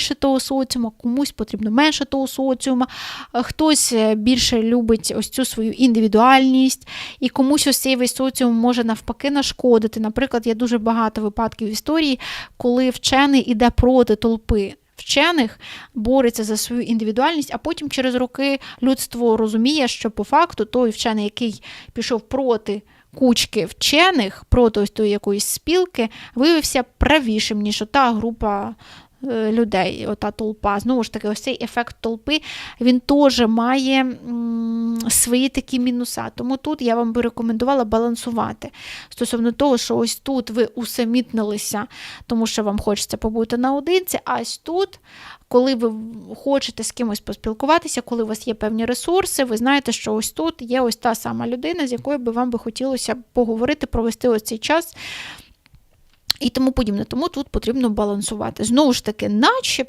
більше того соціума, комусь потрібно менше того соціума, е, хтось е, більше любить ось цю свою індивідуальність, і комусь ось цей весь соціум може навпаки нашкодити. Наприклад, є дуже багато випадків в історії, коли вчений іде проти толпи. Вчених бореться за свою індивідуальність, а потім через роки людство розуміє, що по факту той вчений, який пішов проти кучки вчених, проти ось тої якоїсь спілки, виявився правішим, ніж ота група людей, ота толпа. Знову ж таки, ось цей ефект толпи він теж має свої такі мінуса. Тому тут я вам би рекомендувала балансувати стосовно того, що ось тут ви усамітнилися, тому що вам хочеться побути наодинці, а ось тут. Коли ви хочете з кимось поспілкуватися, коли у вас є певні ресурси, ви знаєте, що ось тут є ось та сама людина, з якою би вам би хотілося поговорити, провести ось цей час і тому подібне. Тому тут потрібно балансувати. Знову ж таки, наче